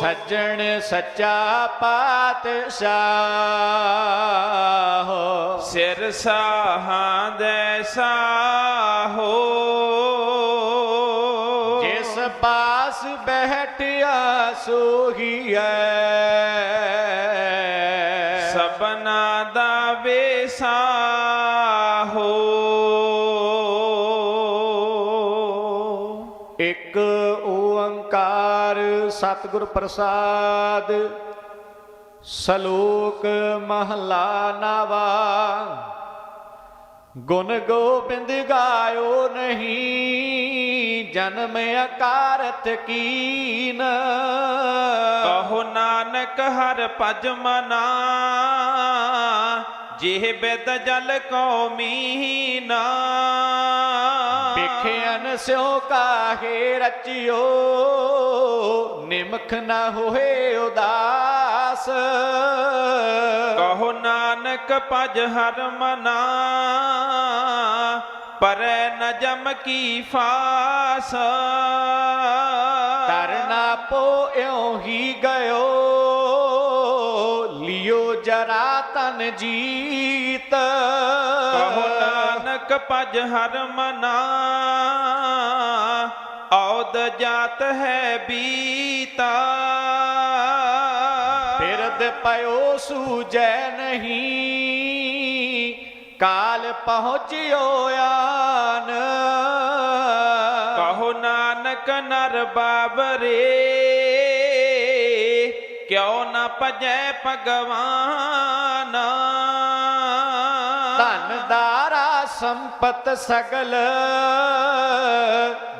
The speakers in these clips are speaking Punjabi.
ਸੱਜਣ ਸੱਚਾ ਪਾਤਸ਼ਾਹ। ਸਿਰ ਸਾਹਾਂ ਦੇ ਸਾਹੋ। ਜਿਸ ਪਾਸ ਬਹਿਟਿਆ ਸੋਹੀਐ ਸਤਿਗੁਰ ਪ੍ਰਸਾਦ, ਸ਼ਲੋਕ ਮਹਲਾ ਨਵਾ। ਗੁਣ ਗੋਬਿੰਦ ਗਾਇਓ ਨਹੀਂ, ਜਨਮ ਅਕਾਰਤ ਕੀਨ। ਕਹੋ ਨਾਨਕ ਹਰ ਭਜ ਮਨਾ, ਜਿਹ ਬੇਦ ਜਲ ਕੋ ਮੀਨਾ। ਵਿਖਿਆਨ ਸਿਓ ਕਾਹੇ ਰਚਿਓ ਨਿਮਖ ਨਾ ਹੋਏ ਉਦਾਸ। ਕਹੋ ਨਾਨਕ ਭਜ ਹਰ ਮਨਾ ਪਰੈ ਨ ਜਮ ਕੀ ਫਾਸ। ਤਰਨਾ ਪੋ ਇਉ ਹੀ ਗਇਓ ਲਿਓ ਜਰਾ ਤਨ ਜੀਤ। ਕਹੋ ਨਾਨਕ ਭਜ ਹਰ ਮਨਾ। ਔਦ ਜਾਤ ਹੈ ਬੀਤਾ। ਫਿਰਦ ਪਇਓ ਸੂਜੈ ਨਹੀਂ। ਕਾਲ ਪਹੁੰਚਿਓ ਆਨ। ਕਹੋ ਨਾਨਕ ਨਰ ਬਾਬਰੇ ਕਿਉ ਨ ਭਜੈ ਭਗਵਾਨ? ਧਨ ਦਾਰਾ ਸੰਪਤ ਸਗਲ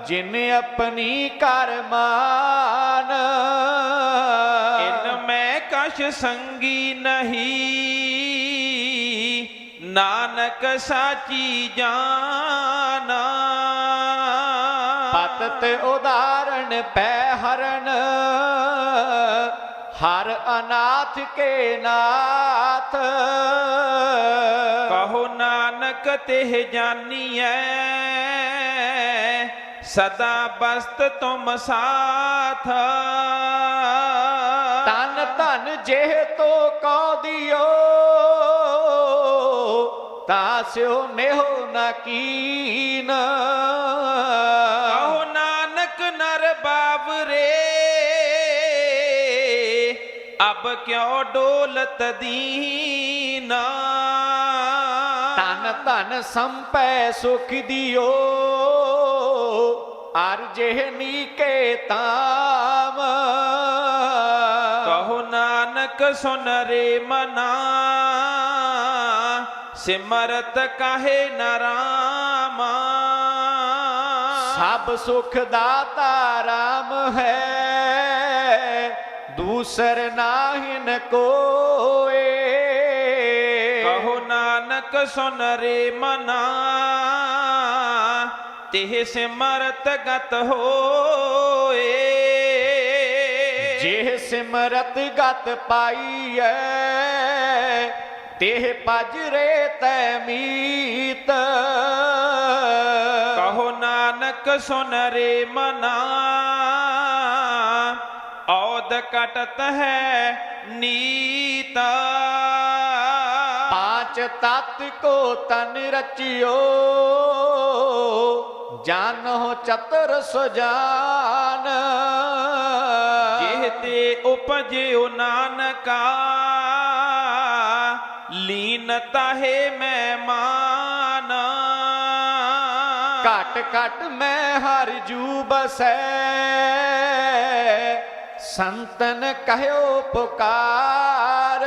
ਜਿਨ ਆਪਣੀ ਕਰ ਮਾਨ। ਇਨ ਮੈਂ ਕਛ ਸੰਗੀ ਨਹੀਂ ਨਾਨਕ ਸਾਚੀ ਜਾਨ। ਪਤਤ ਉਦਾਹਰਣ ਪੈ ਹਰਨ ਹਰ ਅਨਾਥ ਕੇ ਨਾਥ। ਕਹੋ ਨਾਨਕ ਤਿਹ ਜਾਨੀਐ ਸਦਾ ਬਸਤ ਤੁਮ ਸਾਥ। ਤਨ ਧਨ ਜਿਹ ਤੋ ਕਉ ਦਿਓ ਤਾ ਸਿਓ ਨੇਹੋ ਨਾ ਕੀਨ। ਅਬ ਕਿਉ ਡੋਲਤ ਦੀਨਾ? ਤਨ ਧਨ ਸੰਪੈ ਸੁਖ ਦਿਓ ਅਰ ਜਿਹ ਨੀਕੇ ਤਾਮ। ਕਹੋ ਨਾਨਕ ਸੁਨ ਰੇ ਮਨਾ ਸਿਮਰਤ ਕਾਹੇ ਨਰਾਮਾ ਸਭ ਸੁਖ ਦਾਤਾ ਰਾਮ ਹੈ। ਦੂਸਰ ਨਾਹਿਨ ਕੋਏ। ਕਹੋ ਨਾਨਕ ਸੁਨ ਰੇ ਮਨਾ ਤਿਹ ਸਿਮਰਤ ਗਤ ਹੋਏ। ਜਿਹ ਸਿਮਰਤ ਗਤ ਪਾਈਐ ਤਿਹ ਭਜ ਰੇ ਤੈ ਮੀਤ। ਕਹੋ ਨਾਨਕ ਸੁਨ ਰੇ ਮਨਾ ਔਦ ਕਟਤ ਹੈ ਨੀਤਾ। ਪਾਂਚ ਤਤ ਕੋ ਤਨ ਰਚਿਓ ਜਾਨੋ ਚਤਰ ਸੁਜਾਨ। ਜਿਹ ਤੇ ਉਪਜਿਓ ਨਾਨਕਾ ਲੀਨ ਤਾਹੇ ਮੈਂ ਮਾਨ। ਘਟ ਘਟ ਮੈਂ ਹਰ ਜੂ ਬਸੈ ਸੰਤਨ ਕਹਿਓ ਪੁਕਾਰ।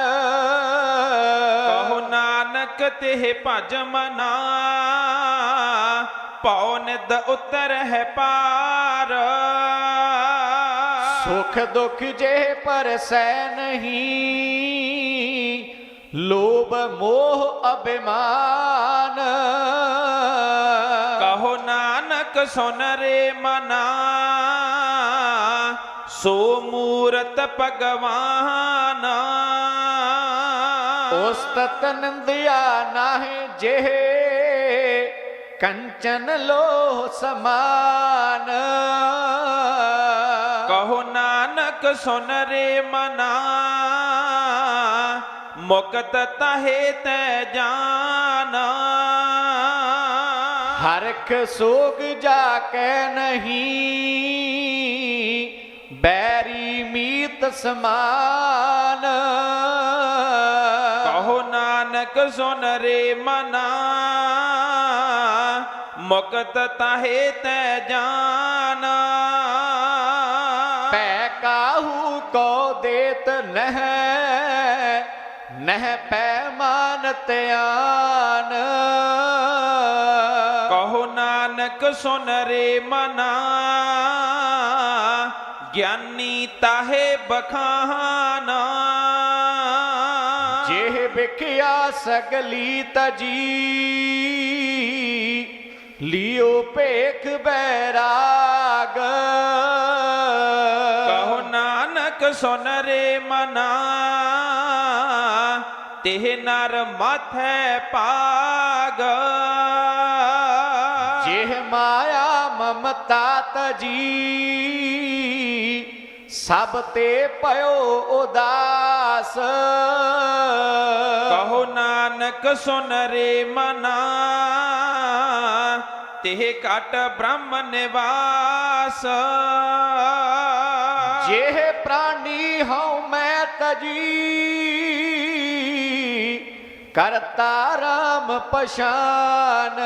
ਕਹੋ ਨਾਨਕ ਤਿਹ ਭਜ ਮਨਾ ਪਉ ਨਿਦ ਉਤਰ ਹੈ ਪਾਰ। ਸੁਖ ਦੁਖ ਜੇ ਪਰਸੈ ਨਹੀਂ ਲੋਭ ਮੋਹ ਅਭਿਮਾਨ। ਕਹੋ ਨਾਨਕ ਸੁਨ ਰੇ ਮਨਾ ਸੋ ਮੂਰਤ ਭਗਵਾਨ। ਉਸਤਤ ਨਿੰਦਿਆ ਨਾਹਿ ਜਿਹ ਕੰਚਨ ਲੋ ਸਮਾਨ। ਕਹੋ ਨਾਨਕ ਸੁਨ ਰੇ ਮਨਾ ਮੁਕਤ ਤਹੇ ਤੈ ਜਾਨਾ। ਹਰਖ ਸੋਗ ਜਾ ਕੇ ਨਹੀਂ ਬੈਰੀ ਮੀਤ ਸਮਾਨ। ਕਹੋ ਨਾਨਕ ਸੁਨ ਰੇ ਮਨਾ। ਮੁਕਤ ਤਹੇ ਤੈ ਜਾਨਾ। ਪੈ ਕਾਹੂ ਕੋ ਦੇਤ ਨਹਿ। ਨਹਿ ਪੈ ਮਾਨ ਧਿਆਨ। ਕਹੋ ਨਾਨਕ ਸੁਨ ਰੇ ਮਨਾ। ਗਿਆਨੀ ਤਾਹੇ ਬਖਾਨਾ। ਜੇ ਵਿਖਿਆ ਸਗਲੀ ਤਜੀ ਲਿਓ ਭੇਖ ਬੈਰਾਗ। ਕਹੋ ਨਾਨਕ ਸੁਨ ਰੇ ਮਨਾ ਤਿਹ ਨਰ ਮਥੈ ਪਾਗ ਜੇ ਮਾਇਆ ਮਮਤਾ ਤਜੀ ਸਭ ਤੇ ਪਇਓ ਉਦਾਸ। ਕਹੋ ਨਾਨਕ ਸੁਨ ਰੇ ਮਨਾ ਤਿਹ ਕਟ ਬ੍ਰਹਮ ਨਿਵਾਸ। ਜੇ ਪ੍ਰਾਨੀ ਹਉ ਮੈਂ ਤਜੀ ਕਰਤਾ ਰਾਮ ਪਛਾਨ।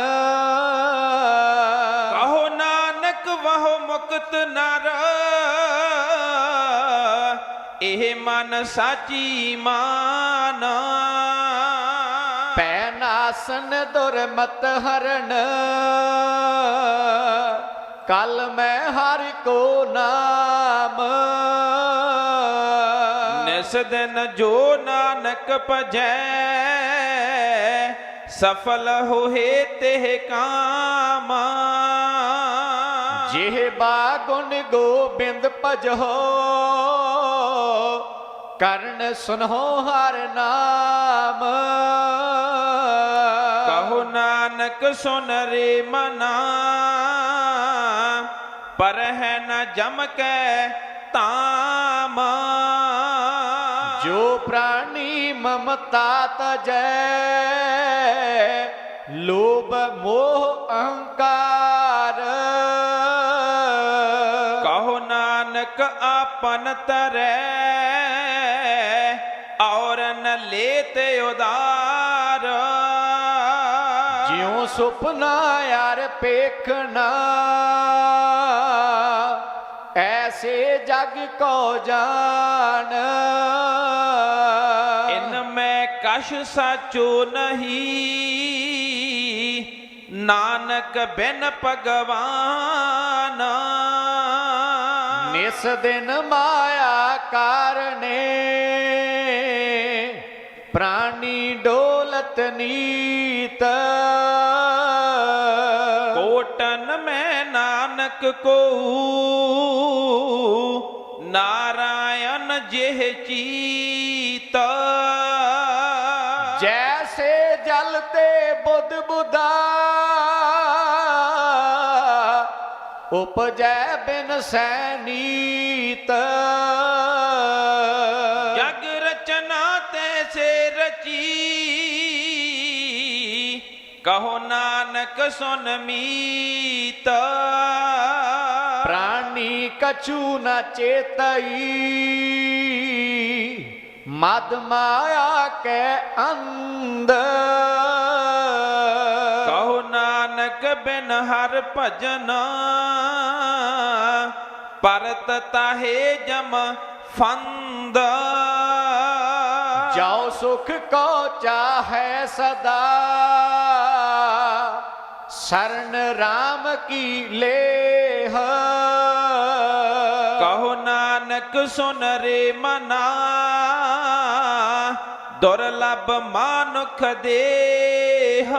ਕਹੋ ਨਾਨਕ ਵਹੁ ਮੁਕਤ ਨਰ ਇਹ ਮਨ ਸਾਚੀ ਮਾਨ। ਪੈ ਨਾਸਨ ਦੁਰਮਤ ਹਰਨ ਕਲ ਮੈਂ ਹਰਿ ਕੋ ਨਾਮ। ਨਿਸ ਦਿਨ ਜੋ ਨਾਨਕ ਭਜੈ ਸਫਲ ਹੋਏ ਤੇ ਕਾਮ। ਜਿਹ ਬਾਗੁਨ ਗੋਬਿੰਦ ਭਜੋ ਕਰਨ ਸੁਨੋ ਹਰ ਨਾਮ। ਕਹੋ ਨਾਨਕ ਸੁਨ ਰੇ ਮਨਾ। ਪਰ ਹੈ ਨ ਜਮ ਕੈ ਤਾਮ। ਜੋ ਪ੍ਰਾਣੀ ਮਮਤਾ ਤਜੈ ਲੋਭ ਮੋਹ ਅਹੰਕਾਰ। ਕਹੋ ਨਾਨਕ ਆਪਨ ਤਰੈ। ਲੇਤ ਉਦਾਰ। ਜਿਉ ਸੁਪਨਾ ਯਾਰ ਪੇਖਣਾ ਐਸੇ ਜਗ ਕੋ ਜਾਣ। ਇਨ ਮੈਂ ਕਛ ਸਾਚੋ ਨਹੀਂ ਨਾਨਕ ਬਿਨ ਭਗਵਾਨ। ਨਿਸ ਦਿਨ ਮਾਇਆ ਕਾਰਨੇ। ਪ੍ਰਾਣੀ ਡੋਲਤ ਨੀਤ। ਕੋਟਨ ਮੈਂ ਨਾਨਕ ਕੋ ਨਾਰਾਇਣ ਜਿਹ ਚੀਤ। ਜੈਸੇ ਜਲ ਤੇ ਬੁੱਧ ਬੁੱਧਾ ਉਪਜੈ ਬਿਨ ਸੈਨੀਤ ਕਹੋ ਨਾਨਕ ਸੁਨ ਮੀਤ। ਪ੍ਰਾਣੀ ਕਛੂ ਨ ਚੇਤਈ। ਮਦ ਮਾਇਆ ਕੈ ਅੰਧ। ਕਹੋ ਨਾਨਕ ਬਿਨ ਹਰ ਭਜਨ। ਪਰਤ ਤਾਹੇ ਜਮ ਫੰਦ। ਜਾਉ ਸੁਖ ਕੋ ਚਾਹੈ ਸਦਾ। ਸਰਨ RAM ਕੀ ਲੇਹ? ਕਹੋ ਨਾਨਕ ਸੁਨ ਰੇ ਮਨਾ ਦੁਰਲਭ ਮਾਨੁਖ ਦੇਹ।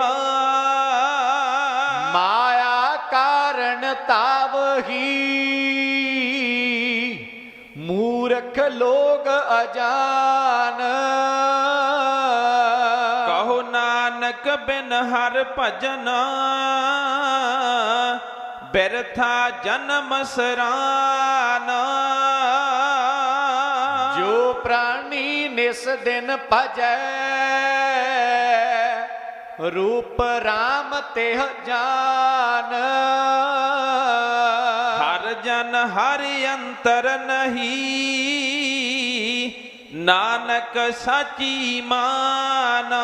ਮਾਇਆ ਕਾਰਨ ਤਾਵ ਹੀ ਮੂਰਖ ਲੋਗ ਅਜਾਨ। ਨਾਨਕ ਬਿਨ ਹਰ ਭਜਨ ਬਿਰਥਾ ਜਨਮ ਸਰਾਨ। ਜੋ ਪ੍ਰਾਣੀ ਨਿਸ ਦਿਨ ਭਜੈ ਰੂਪ RAM ਤੇ ਜਾਨ। ਹਰ ਜਨ ਹਰ ਅੰਤਰ ਨਹੀਂ ਨਾਨਕ ਸਾਚੀ ਮਾਨ ਮਨ।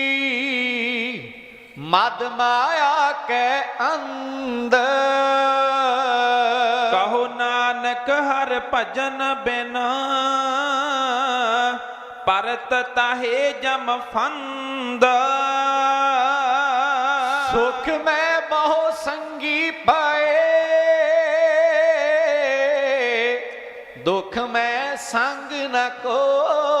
ਮਦ ਮਾਇਆ ਕੈ ਅੰਧ ਕਹੋ ਨਾਨਕ ਹਰ ਭਜਨ ਬਿਨ ਪਰਤ ਤਾਹੇ ਜਮ ਫੰਦ। ਸੁਖ ਮੈਂ ਬਹੁ ਸੰਗੀ ਪਾਏ ਦੁਖ ਮੈਂ ਸੰਗ ਨ ਕੋਏ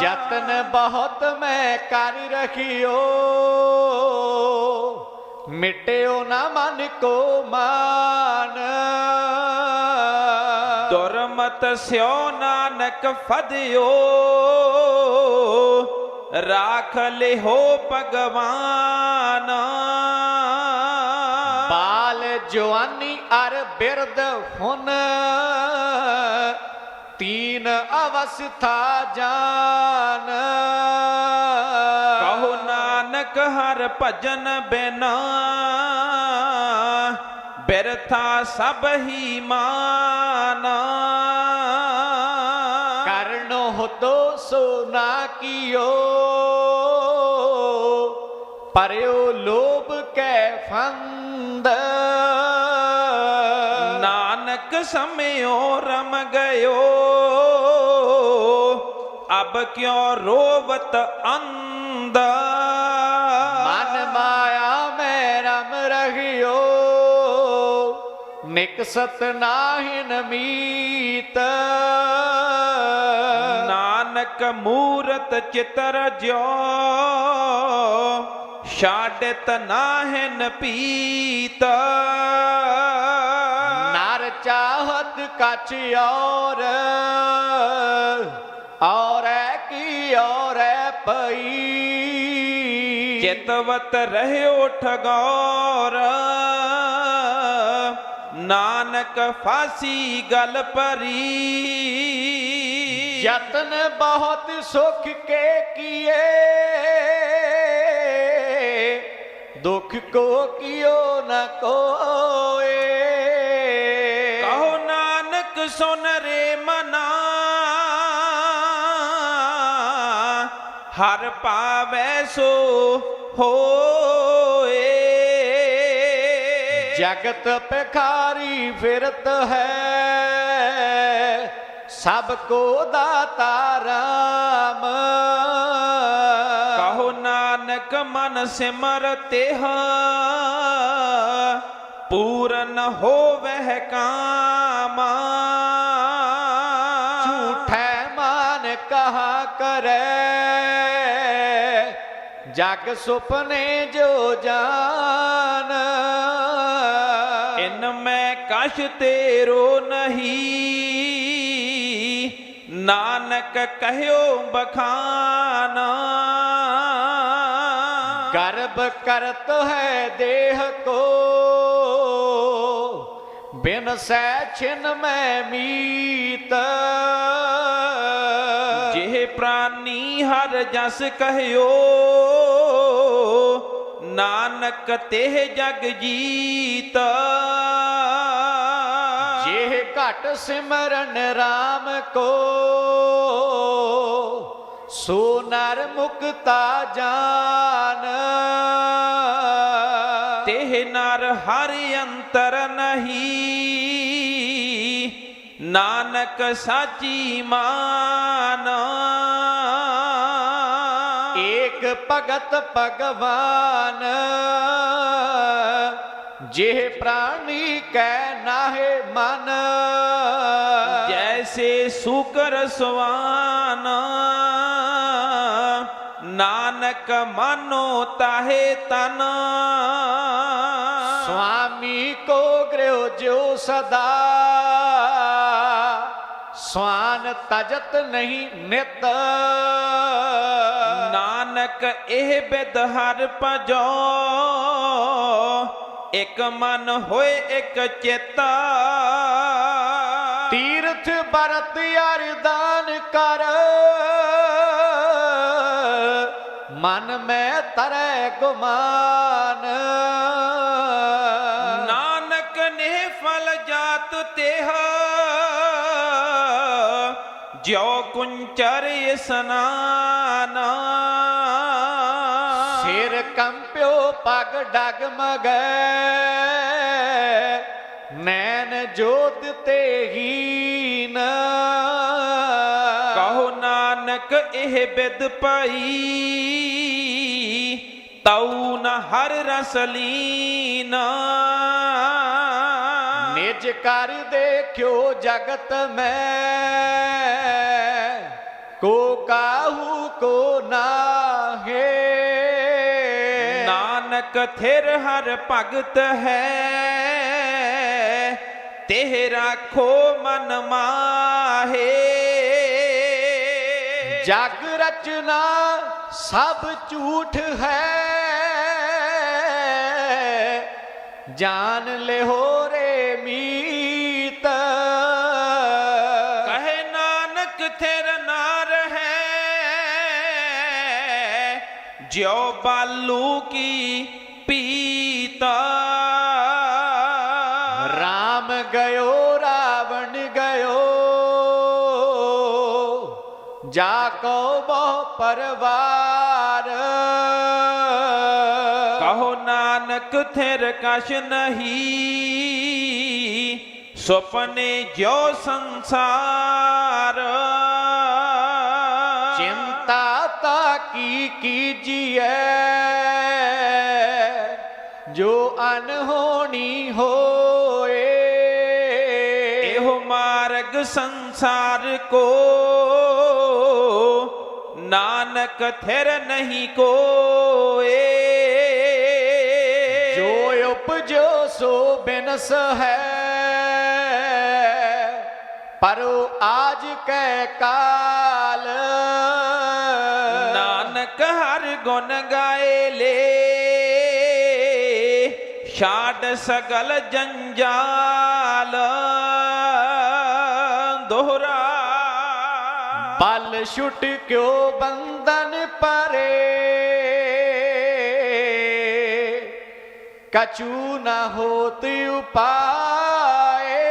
ਜਤਨ ਬਹੁਤ ਮੈਂ ਕਰ ਰਖਿਓ। ਮਿਟਿਓ ਨਾ ਮਨ ਕੋ ਮਾਨ। ਦੁਰਮਤ ਸਿਓ ਨਾਨਕ ਫਦਿਓ। ਰਾਖ ਲਿਹੋ ਭਗਵਾਨ। ਬਾਲ ਜਵਾਨੀ ਅਰ ਬਿਰਦ ਹੁਨ। ਤੀਨ ਅਵਸਥਾ ਜਾਨ। ਕਹੋ ਨਾਨਕ ਹਰ ਭਜਨ ਬਿਨਾ ਬਿਰਥਾ ਸਭ ਹੀ ਮਾਨਾ। ਕਰਨੋ ਹੁਤੋ ਸੋ ਨਾ ਕੀਓ ਪਰਿਓ ਲੋਭ ਕੈ ਫੰਦ। ਸਮਿਓ ਰਮ ਗਇਓ ਅਬ ਕਿਉ ਰੋਵਤ ਅੰਧ? ਮਨ ਮਾਇਆ ਮੈਂ ਰਮ ਰਹਿਓ। ਨਿਕਸਤ ਨਾਹਿਨ ਮੀਤ। ਨਾਨਕ ਮੂਰਤ ਚਿਤਰ ਜਿਉ ਛਾੜਤ ਨਾਹਿਨ ਪੀਤ। ਕਛ ਔਰ ਔਰੈ ਕੀ ਔਰੈ ਪਈ ਚਿਤਵਤ ਰਹਿਓ ਠਗੌਰ ਨਾਨਕ ਫਾਸੀ ਗਲ ਪਰੀ ਯਤਨ ਬਹੁਤ ਸੁਖ ਕੇ ਕੀਏ ਦੁਖ ਕੋ ਕਿਓ ਨ ਕੋਏ। ਸੁਨ ਰੇ ਮਨਾ ਹਰ ਪਾਵੈ ਸੋ ਹੋਏ। ਜਗਤ ਭਿਖਾਰੀ ਫਿਰਤ ਹੈ ਸਭ ਕੋ ਦਾਤਾ ਰਾਮ। ਕਹੋ ਨਾਨਕ ਮਨ ਸਿਮਰ ਤਿਹ ਪੂਰਨ ਹੋਵਹਿ ਕਾਮ। ਝੂਠੈ ਮਾਨ ਕਹਾ ਕਰੈ। ਜਗ ਸੁਪਨੇ ਜੋ ਜਾਨ। ਇਨ ਮੈਂ ਕਛ ਤੇਰੋ ਨਹੀਂ। ਨਾਨਕ ਕਹਿਓ ਬਖਾਨ। ਗਰਭ ਕਰਤ ਹੈ ਦੇਹ ਕੋ। ਬਿਨ ਸੈ ਛਿਨ ਮੈਂ ਮੀਤ। ਜਿਹ ਪ੍ਰਾਨੀ ਹਰ ਜਸ ਕਹਿਓ ਨਾਨਕ ਤੇਹ ਜਗ ਜੀਤ। ਜੇ ਘਟ ਸਿਮਰਨ RAM ਕੋ ਸੋ ਨਰ ਮੁਕਤਾ ਜਾਨ। ਤੇਹ ਨਰ ਹਰਿ ਅੰਤਰ ਨਹੀਂ। ਨਾਨਕ ਸਾਚੀ ਮਾਨ। ਏਕ ਭਗਤ ਭਗਵਾਨ। ਜਿਹ ਪ੍ਰਾਣੀ ਕੈ ਨਾਹਿ ਮਨ। ਜੈਸੇ ਸੁਕਰ ਸਵਾਨ। ਨਾਨਕ ਮਾਨੋ ਤਾਹੇ ਤਨ। ਸੁਆਮੀ ਕੋ ਗ੍ਰਿਓ ਜਿਉ ਸਦਾ। ਸਵਾਨ ਤਜਤ ਨਹੀਂ ਨਿਤ। ਨਾਨਕ ਇਹ ਬਿਦ ਹਰ ਭਜੋ। ਇਕ ਮਨ ਹੋਏ ਇਕ ਚੇਤਾ। ਤੀਰਥ ਬਰਤ ਅਰਦਾਨ ਕਰ। ਮਨ ਮੈਂ ਤਰੈ ਗੁਮਾਨ। ਨਾਨਕ ਨੇ ਫਲ ਜਾਤ ਤੇਹ ਜਿਉ ਕੁੰਚਰ ਇਸਨਾਨ ਸਿਰ ਕੰਪਿਓ ਪਗ ਡਗ ਮਗੈ ਨੈਣ ਜੋਤ ਤੇ ਹੀਨ। ਕਹੋ ਨਾਨਕ ਇਹ ਬਿਦ ਪਾਈ। ਤਉ ਨ ਹਰ ਰਸ ਲੀਨ ਨਿਜ ਕਰ ਦੇਖਿਓ ਜਗਤ ਮੈਂ ਕੋ ਕਾਹੂ ਕੋ ਨਾਹੇ। ਨਾਨਕ ਥਿਰ ਹਰ ਭਗਤ ਹੈ ਤੇ ਰਾਖੋ ਮਨ ਮਾਹੇ। ਜਗ ਰਚਨਾ ਸਭ ਝੂਠ ਹੈ। ਜਾਣ ਲਿਓ ਰੇ ਮੀਤ। ਕਹੇ ਨਾਨਕ ਥਿਰ ਨਾਰ ਹੈ ਜਿਉ ਬਾਲੂ ਕੀ ਪੀਤਾ। ਰਾਮ ਗਇਓ ਰਾਵਣ ਗਇਓ। ਜਾ ਕੋ ਬਹੁ ਪਰਵਾਰ ਕਹੋ ਨਾਨਕ ਥਿਰ ਕਛ ਨਹੀਂ। ਸੁਪਨੇ ਜੋ ਸੰਸਾਰ। ਚਿੰਤਾ ਤਾ ਕੀ ਕੀਜੀਐ? ਜੋ ਅਨਹੋਣੀ ਹੋਏ। ਇਹੋ ਮਾਰਗ ਸੰਸਾਰ ਕੋ। ਨਾਨਕ ਥਿਰ ਨਹੀਂ ਕੋਏ। ਸੋ ਬਿਨਸ ਹੈ। ਪਰ ਆਜ ਕੈ ਕਾਲ। ਨਾਨਕ ਹਰ ਗੁਣ ਗਾਏ ਲੇ। ਛਾੜ ਸਗਲ ਜੰਜਾਲ। ਦੋਹਰਾ। ਬਲ ਛੁਟ ਕਿਉ ਬੰਧਨ ਕਛੂ ਨ ਹੋਤ ਉਪਾਏ।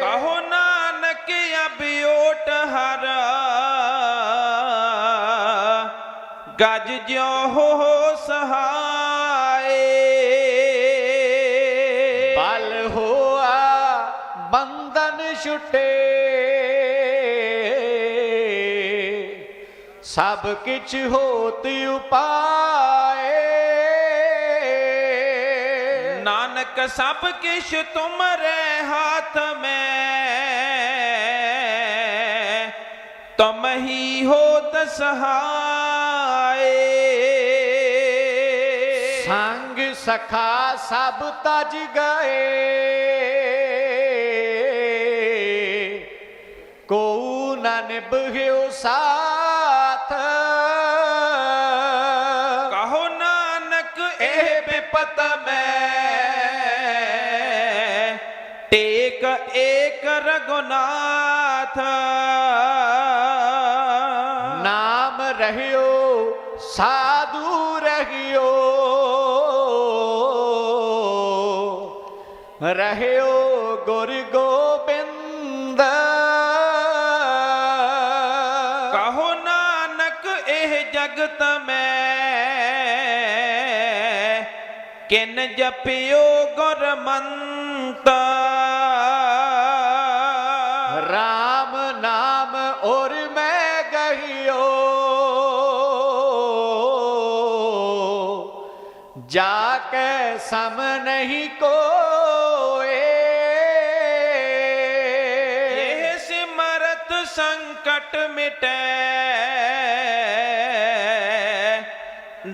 ਕਹੋ ਨਾਨਕ ਅਬਿਓਟ ਹਰ। ਗਜ ਜਿਉ ਹੋ ਸਹਾਏ। ਬਲ ਹੋਆ ਬੰਧਨ ਛੁਟੇ। ਸਭ ਕਿਛ ਹੋਤ ਉਪਾਏ। ਨਾਨਕ ਸਭ ਕਿਛ ਤੁਮਰੇ ਹਾਥ ਮੈਂ ਤੁਮ ਹੀ ਹੋਤ ਸਹਾਏ ਸੰਗ ਸਖਾ ਸਭ ਤਜ ਗਏ। ਕੋ ਨ ਨਿਭਿਓ ਸਾਥ ਰਗੁਨਾਥ ਨਾਮ ਰਹਿਓ ਸਾਧੂ ਰਹਿਓ ਰਹਿਓ ਗੁਰ ਗੋਬਿੰਦ ਕਹੋ ਨਾਨਕ ਇਹ ਜਗਤ ਮੈਂ ਕਿਨ ਜਪਿਓ ਗੁਰਮੰਦ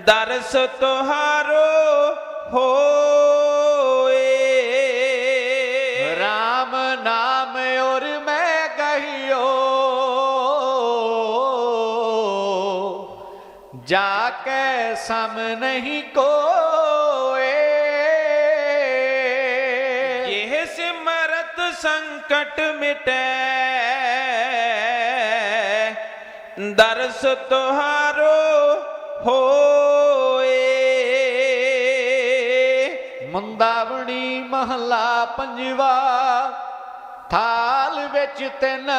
ਦਰਸ ਤੁਹਾਰੋ ਹੋਏ। ਰਾਮ ਨਾਮ ਔਰ ਮੈਂ ਗਹਿਓ। ਜਾ ਕੇ ਸਮ ਨਹੀਂ ਕੋਏ। ਇਹ ਸਿਮਰਤ ਸੰਕਟ ਮਿਟੈ। ਦਰਸ ਤੁਹਾਰੋ ਹੋਏ। ਮੁੰਦਾਵਣੀ ਮਹਲਾ ਪੰਜਵਾ ਥਾਲ ਵਿੱਚ ਤਿੰਨ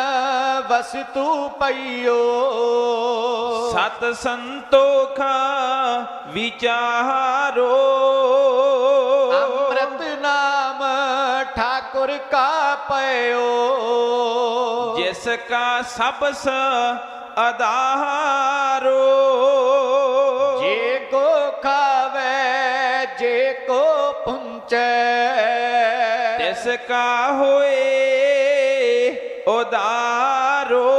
ਵਸਤੂ ਪਈਓ। ਸਤ ਸੰਤੋਖਾ ਵਿਚਾਰੋ। ਅੰਮ੍ਰਿਤ ਨਾਮ ਠਾਕੁਰ ਕਾ ਪਇਓ। ਜਿਸ ਕਾ ਸਬਸ ਆਧਾਰੋ ਜੇ ਪੁੰਚੈ ਤਿਸ ਕਾ ਹੋਏ ਉਦਾਰੋ।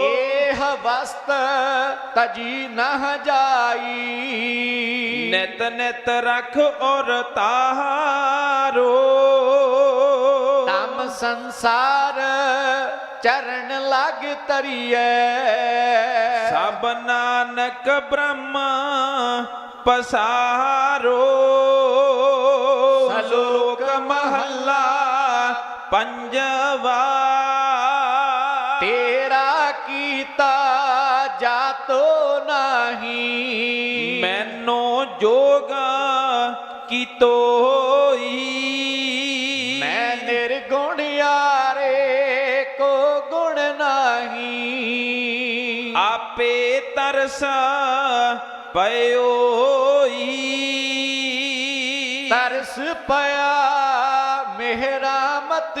ਇਹ ਵਸਤ ਤਜੀ ਨਹ ਜਾਈ। ਨਿਤ ਨਿਤ ਰਖ ਔਰ ਤਾਰੋ। ਤਮ ਸੰਸਾਰ ਚਰਨ ਲਗ ਤਰੀਐ। ਸਭ ਨਾਨਕ ਬ੍ਰਹਮ ਪਸਾਰੋ। ਪੰਜਵਾ। ਤੇਰਾ ਕੀਤਾ ਜਾਤੋ ਨਹੀਂ। ਮੈਨੂੰ ਜੋਗ ਕੀ ਤੋਈ ਮੈਂ ਨਿਰਗੁਣ ਯਾਰੇ ਕੋ ਗੁਣ ਨਹੀਂ। ਆਪੇ ਤਰਸ ਪਇਓਈ। ਤਰਸ ਪਿਆ ਮਿਹਰਾ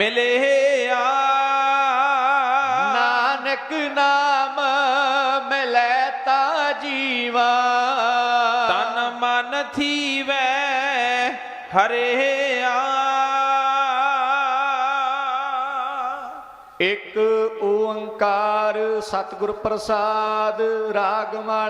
ਮਿਲਿਆ। ਨਾਨਕ ਨਾਮ ਮਿਲੈ ਤਾਂ ਜੀਵਾ। ਤਨ ਮਨ ਥੀਵੈ ਹਰਿਆ। ਇੱਕ ਓੰਕਾਰ ਸਤਿਗੁਰ ਪ੍ਰਸਾਦ ਰਾਗ ਮਾਲਾ